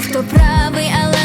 хто правий, але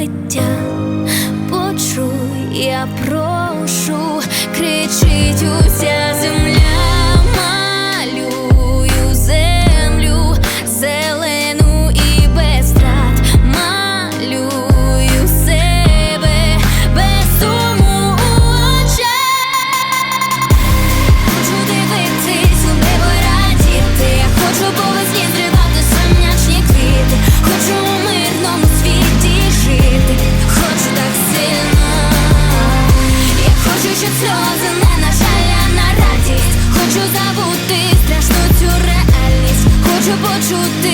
забиття, почуй, я прошу кричи. should